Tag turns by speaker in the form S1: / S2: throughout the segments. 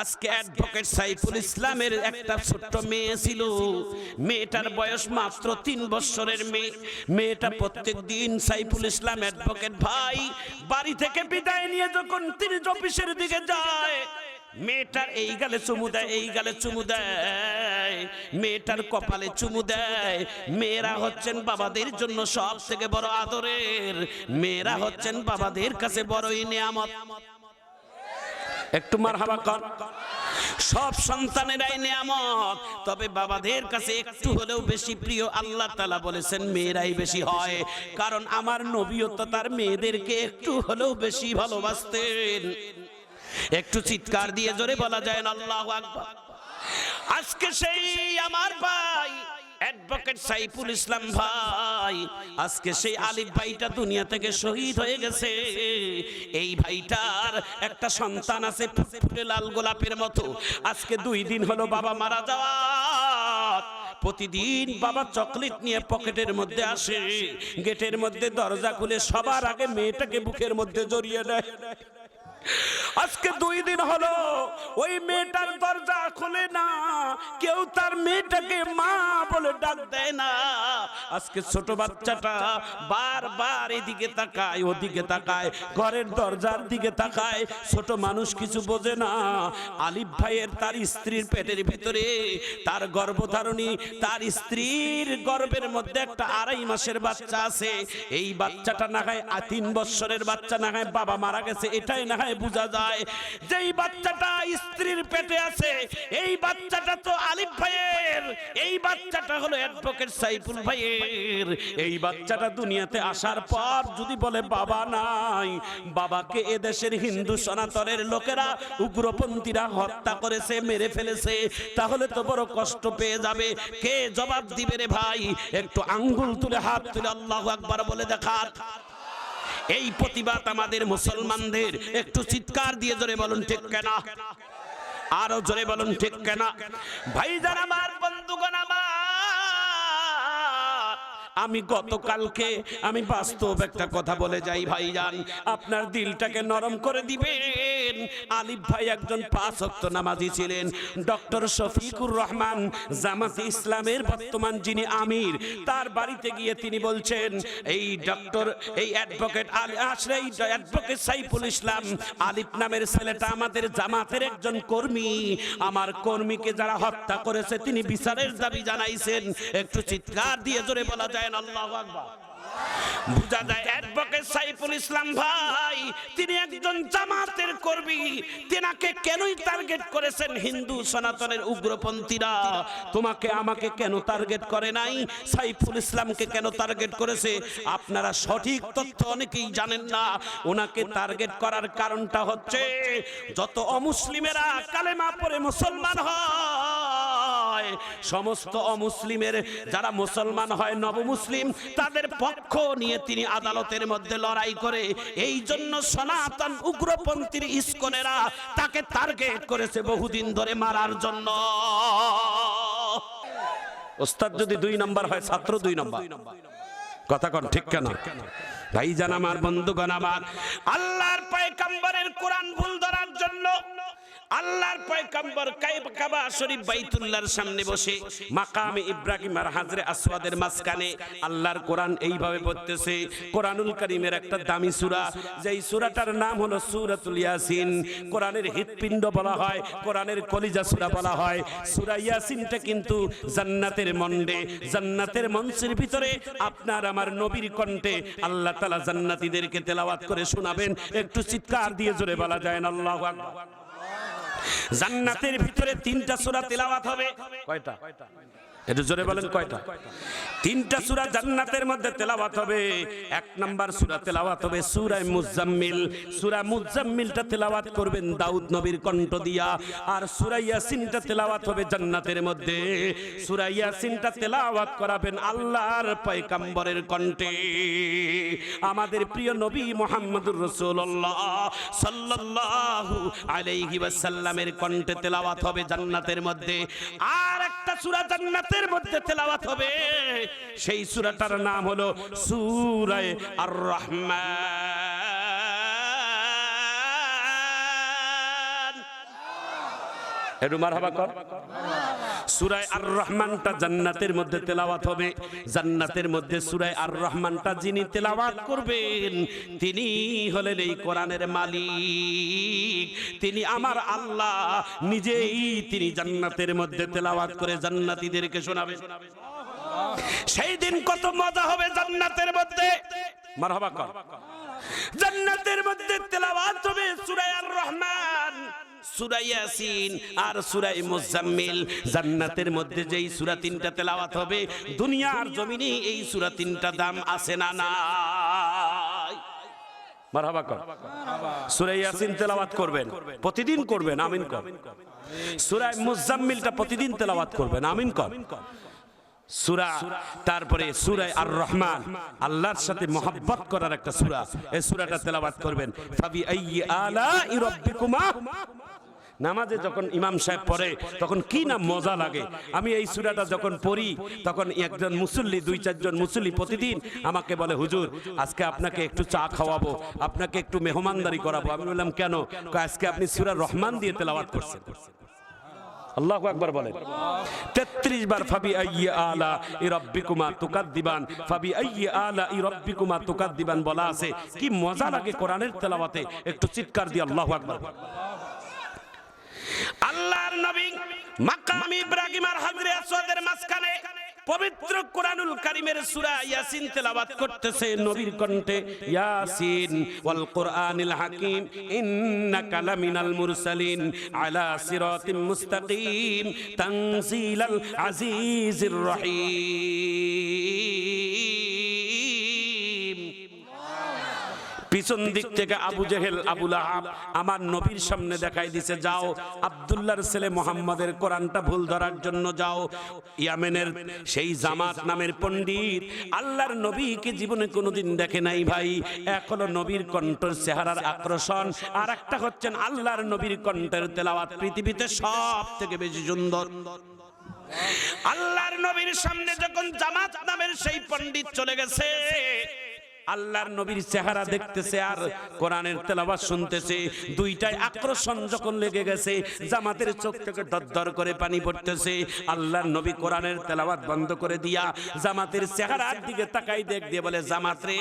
S1: আজকে অ্যাডভোকেট সাইফুল ইসলামের একটা ছোট্ট মেয়ে ছিল। মেয়েটার বয়স মাত্র তিন বছরের মেয়ে। মেয়েটা প্রত্যেক দিন সাইফুল ইসলাম অ্যাডভোকেট ভাই, বাড়ি থেকে বিদায় নিয়ে যখন তিনি অফিসের দিকে যায়, মেয়েটার এই গালে চুমু দেয়, এই গালে চুমু দেয়। মেয়েটার কপালে চুমু দেয়। মেয়েরা হচ্ছেন বাবাদের জন্য সব থেকে বড় আদরের। মেয়েরা হচ্ছেন বাবাদের কাছে বড়ই নিয়ামত। একটু মার হাবা কর। সব সন্তানেরাই নিয়ামত। তবে বাবাদের কাছে একটু হলেও বেশি প্রিয় আল্লাহ তালা বলেছেন, মেয়েরাই বেশি হয়। কারণ আমার নবীও তো তার মেয়েদেরকে একটু হলেও বেশি ভালোবাসতেন। একটু চিৎকার দিয়ে জোরে বলা যায় না, আল্লাহ আজকে সেই আমার ভাই অ্যাডভোকেট সাইফুল ইসলাম ভাই, আজকে সেই আলিফ ভাইটা দুনিয়া থেকে শহীদ হয়ে গেছে। এই ভাইটার একটা সন্তান আছে ফুটফুটে লাল গোলাপের মতো। আজকে দুই দিন হলো বাবা মারা যাওয়া। প্রতিদিন বাবা চকলেট নিয়ে পকেটের মধ্যে আসে, গেটের মধ্যে দরজা খুলে সবার আগে মেয়েটাকে বুকের মধ্যে জড়িয়ে দেয়। আজকে দুই দিন হলো ওই মেয়েটার দরজা খোলে না। কেউ তার মেয়েটাকে মা বলে ডাক দেয় না। আজকে ছোট বাচ্চাটা বারবার এদিকে তাকায়, ওদিকে তাকায়, ঘরের দরজার দিকে তাকায়। ছোট মানুষ কিছু বোঝে না। আলিফ ভাইয়ের তার স্ত্রীর পেটের ভিতরে তার গর্ভধারণী, তার স্ত্রীর গর্ভের মধ্যে একটা আড়াই মাসের বাচ্চা আছে। এই বাচ্চাটা না আ- তিন বছরের বাচ্চা, না হয় বাবা মারা গেছে, এটাই না হয় বোঝা যায় যেই বাচ্চাটা স্ত্রীর পেটে আছে, এই বাচ্চাটা তো আলিফ ভাইয়ের, এই বাচ্চাটা হলো অ্যাডভোকেট সাইফুল ভাইয়ের। এই বাচ্চাটা দুনিয়াতে আসার পর যদি বলে, বাবা নাই, বাবাকে এদেশের হিন্দু সনাতনের লোকেরা উগ্রপন্থীরা হত্যা করেছে, মেরে ফেলেছে, তাহলে তো বড় কষ্ট পেয়ে যাবে। কে জবাব দিবে রে ভাই? একটু আঙ্গুল তুলে, হাত তুলে আল্লাহ আকবার বলে দেখার এই প্রতিবাদ আমাদের মুসলমানদের। একটু চিৎকার দিয়ে জোরে বলুন, ঠিক কেনা? আরও জোরে বলুন, ঠিক কেনা? ভাইজান আমার, বন্ধুগণ আমার আমি গতকালকে আমি বাস্তব একটা কথা বলে যাই ভাইজান। আপনার দিলটাকে নরম করে দিবেন। আলিফ ভাই একজন পাঁচ ওয়াক্ত নামাজি ছিলেন। ডক্টর শফিকুর রহমান জামাতে ইসলামের বর্তমান যিনি আমির, তার বাড়িতে গিয়ে তিনি বলছেন, এই ডক্টর, এই অ্যাডভোকেট আসলে এই অ্যাডভোকেট সাইফুল ইসলাম, আলিফ নামের ছেলেটা আমাদের জামাতের একজন কর্মী। আমার কর্মীকে যারা হত্যা করেছে, তিনি বিচারের দাবি জানাইছেন। একটু চিৎকার দিয়ে জোরে বলা যায় না আল্লাহু আকবার। বুঝা যায় অ্যাডভোকেট সাইফুল ইসলাম ভাই, তিনি একজন জামাতের কর্মী। তেনাকে কেনই টার্গেট করেছেন হিন্দু সনাতনের উগ্রপন্থীরা? তোমাকে আমাকে কেন টার্গেট করে নাই? সাইফুল ইসলামকে কেন টার্গেট করেছে? আপনারা সঠিক তথ্য অনেকেই জানেন না। ওনাকে টার্গেট করার কারণটা হচ্ছে, যত অমুসলিমেরা কালেমা পড়ে মুসলমান হয় সমস্ত অমুসলিমের যারা মুসলমান হয়, নবমুসলিম, তাদের পক্ষ নিয়ে তিনি আদালতের মধ্যে লড়াই করে। এই জন্য সনাতন উগ্রপন্থীর ইস্কনেরা তাকে টার্গেট করেছে বহুদিন ধরে মারার জন্য। ওস্তাদ যদি দুই নাম্বার হয়, ছাত্র দুই নাম্বার। কথা কন, ঠিক কেন? ভাই জান আমার, বন্ধুগণ আমার, আল্লাহর পয়গম্বরের কোরআন ভুল ধরার জন্য আল্লাহর পয়গম্বর কাবা শরীফ বাইতুল্লাহর সামনে বসে, মাকামে ইব্রাহিম আর হাজরে আসওয়াদের মাঝখানে আল্লাহর কোরআন এইভাবে পড়তেছে, কোরআনুল কারীমের একটা দামি সূরা, যেই সূরাটার নাম হলো সূরাতুল ইয়াসিন। কোরআনের হৃৎপিণ্ড বলা হয়, কোরআনের কলিজা সূরা বলা হয়। সূরা ইয়াসিনটা কিন্তু জান্নাতের মন্ডে জান্নাতের মঞ্চের ভিতরে আপনার আমার নবীর কণ্ঠে আল্লাহ তাআলা জান্নাতীদেরকে তেলাওয়াত করে শোনাবেন। একটু চিৎকার দিয়ে জোরে বলা যায় না, আল্লাহু আকবার। জান্নাতের ভিতরে তিনটা সূরা তেলাওয়াত হবে। কয়টা? জোরে বলেন কয়টা? তিনটা সূরা জান্নাতের মধ্যে তেলাওয়াত হবে, এক নাম্বার তেলাওয়াত হবে মুজাম্মিল। মুজাম্মিলটা তেলাওয়াত করবেন দাউদ নবীর কণ্ঠ দিয়া, আর ইয়াসিনটা তেলাওয়াত হবে জান্নাতের মধ্যে। ইয়াসিনটা তেলাওয়াত করাবেন আল্লাহর পয়গম্বরের কণ্ঠে। আমাদের প্রিয় নবী মুহাম্মদুর রাসূলুল্লাহ সাল্লাল্লাহু আলাইহি ওয়াসাল্লামের কণ্ঠে তেলাওয়াত হবে জান্নাতের মধ্যে। আর একটা সূরা জান্নাতের মধ্যে তেলাওয়াত হবে। সেই সূরাটার নাম হলো সুরায় আর রহমান একটু মারহাবা কর। সুরায় আর রহমানটা জান্নাতের মধ্যে তেলাওয়াত হবে। জান্নাতের মধ্যে সুরায় আর রহমানটা যিনি তেলাওয়াত করবেন তিনি হলেন এই কোরআনের মালিক। তিনি আমার আল্লাহ, নিজেই তিনি জান্নাতের মধ্যে তেলাওয়াত করে জান্নাতীদেরকে শোনাবেন সেই দিন কত মজা হবে জান্নাতের মধ্যে। মারহাবা কর। জান্নাতের মধ্যে তেলাওয়াত হবে সূরা আর রহমান প্রতিদিন করবেন, আমিন কর। মুজাম্মিলটা প্রতিদিন তেলাওয়াত করবেন, আমিন কর। সুরা, তারপরে সুরায় আর রহমান আল্লাহর সাথে মোহাব্বত করার একটা সুরা। এই সুরাটা তেলাবাত করবেন। ফাবি আলা নামাজে যখন ইমাম সাহেব পড়ে, তখন কি না মজা লাগে? আমি এই সুরাটা যখন পড়ি, তখন একজন মুসল্লি, দুই, চারজন মুসল্লি প্রতিদিন আমাকে বলে, হুজুর, আজকে আপনাকে একটু চা খাওয়াবো, আপনাকে একটু মেহমানদারি করাবো। আমি বললাম, কেন? আজকে আপনি সুরা রহমান দিয়ে তেলাওয়াত করছেন। আকবার বলেন। তেত্রিশ বার, ফাবি আলা তুকাদ্দিবান। ফাবি আলা তুকাদ্দিবান বলা আছে। কি মজা লাগে কোরআনের তেলাওয়াতে? একটু চিৎকার দিয়ে আল্লাহু আকবার। আল্লাহর নবী মাকাম ইব্রাহিম আর হাজরে আসওয়াদের মাঝখানে পবিত্র কোরআনুল কারিমের সূরা ইয়াসিন তেলাওয়াত করতেছে নবীর কণ্ঠে, ইয়াসিন ওয়াল কোরআনিল হাকিম, ইন্নাকা লামিনাল মুরসালিন, আলা সিরাতিম মুস্তাকিম, তানজিলাল আজিজির রহিম। পিছন দিক থেকে আবু জেহেল আবুল আহাব আমার নবীর সামনে দেখাই দিছে, যাও, আব্দুল্লাহর ছেলে মোহাম্মদের কোরআনটা ভুল ধরার জন্য যাও। ইয়ামেনের সেই জামাত নামের পণ্ডিত, আল্লাহর নবীকে জীবনে কোনোদিন দেখে নাই ভাই? হলো নবীর কণ্ঠের চেহারার আকর্ষণ আর একটা হচ্ছেন আল্লাহর নবীর কণ্ঠের তেলাওয়াত পৃথিবীতে সব থেকে বেশি সুন্দর। আল্লাহর নবীর সামনে যখন জামাত নামের সেই পণ্ডিত চলে গেছে আল্লাহর নবীর চেহারা দেখতেছে আর কোরআনের তেলাওয়াত শুনতেছে। দুইটাই আকর্ষণ যখন লেগে গেছে, জামাতের চোখ থেকে দরদর করে পানি পড়তেছে। আল্লাহর নবী কোরআনের তেলাওয়াত বন্ধ করে দিয়া জামাতের চেহারার দিকে তাকাই দেখ দিয়ে বলে, জামাত রে,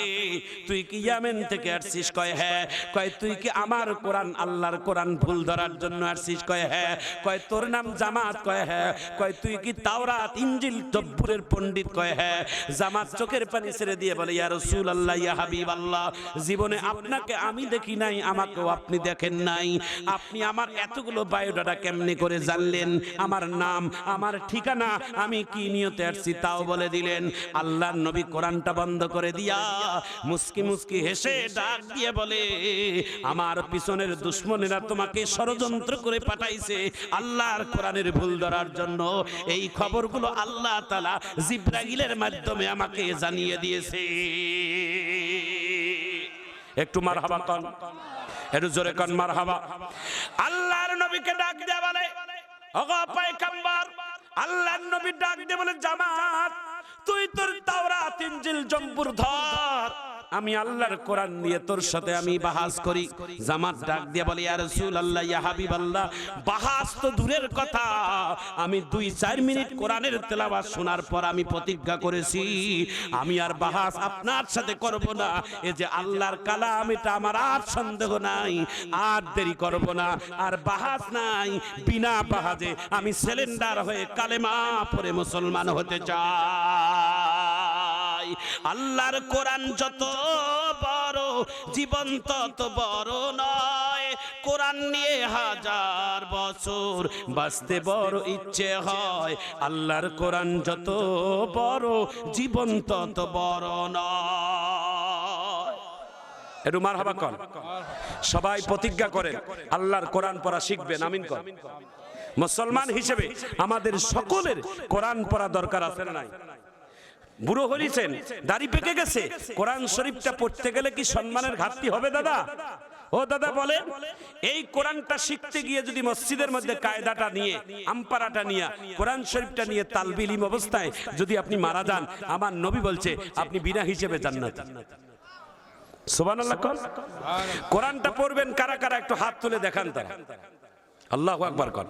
S1: তুই কি ইয়ামেন থেকে আসছিস? কয় হ্যাঁ। কয়, তুই কি আমার কোরআন, আল্লাহর কোরআন ভুল ধরার জন্য আসছিস? কয় হ্যাঁ। কয়, তোর নাম জামাত? কয় হ্যাঁ। কয়, তুই কি তাওরাত ইঞ্জিল জব্বুরের পণ্ডিত? কয় হ্যাঁ। জামাত চোখের পানি ছেড়ে দিয়ে বলে, ইয়া রাসূল ইয়া হাবিব আল্লাহ জীবনে আপনাকে আমি দেখি নাই, আমাকেও আপনি দেখেন নাই। আপনি আমার এতগুলো বায়োডাটা কেমনে করে জানলেন? আমার নাম, আমার ঠিকানা, আমি কি নিয়তে আসছি তাও বলে দিলেন। আল্লাহর নবী কোরআনটা বন্ধ করে দিয়া মুস্কি মুস্কি হেসে ডাক দিয়ে বলে, আমার পিছনের দুশ্মনেরা তোমাকে ষড়যন্ত্র করে পাঠাইছে আল্লাহর কোরআনের ভুল ধরার জন্য। এই খবরগুলো আল্লাহ তালা জিব্রাগিলের মাধ্যমে আমাকে জানিয়ে দিয়েছে। একটু মার হাবা কন। একটু জোরে কন মার হাবা আল্লাহর নবীকে ডাক দেয়া বলে, ওগো পায়গাম্বর, আল্লাহর নবী ডাক দিয়ে বলে, জামাত, তুই তোর তাওরাত, ইনজিল, জম্বুর ধর। আমি আল্লাহর কোরআন নিয়ে তোর সাথে আমি বাহাস করি। জামাত ডাক দিয়ে বলে, ইয়া রাসূলুল্লাহ, ইয়া হাবিবাল্লাহ, বাহাস তো দূরের কথা। আমি দুই চার মিনিট কোরআনের তেলাওয়াত শোনার পর আমি প্রতিজ্ঞা করেছি। আমি আর বাহাস আপনার সাথে করব না। এই যে আল্লাহর কালাম, এটা আমার আর সন্দেহ নাই। আর দেরি করব না। আর বাহাস নাই। বিনা বাহাজে আমি সিলিন্ডার হয়ে কালেমা পরে মুসলমান হতে চাই। আল্লাহর কোরআন যত বড় জীবন তত বড় নয়। কোরআন নিয়ে হাজার বছর বাঁচতে বড় ইচ্ছে হয়। আল্লাহর কোরআন যত বড় জীবন তত বড় নয়। একটু মার হাবা কন। সবাই প্রতিজ্ঞা করেন, আল্লাহর কোরআন পড়া শিখবেন, আমিন কর মুসলমান হিসেবে আমাদের সকলের কোরআন পড়া দরকার আছে নাই? বুড়ো হরিছেন দাড়ি পেকে গেছে। কোরআন শরীফটা পড়তে গেলে কি সম্মানের ঘাটতি হবে, দাদা? ও দাদা, বলেন, এই কোরআনটা শিখতে গিয়ে যদি মসজিদের মধ্যে কায়দাটা নিয়ে আমপারাটা নিয়ে, কোরআন শরীফটা নিয়ে তালবিলিম অবস্থায় যদি আপনি মারা যান, আমার নবী বলছে, আপনি বিনা হিসেবে জান্নাত। কর কোরআনটা পড়বেন কারা কারা, একটু হাত তুলে দেখান তারা। আল্লাহু আকবার কর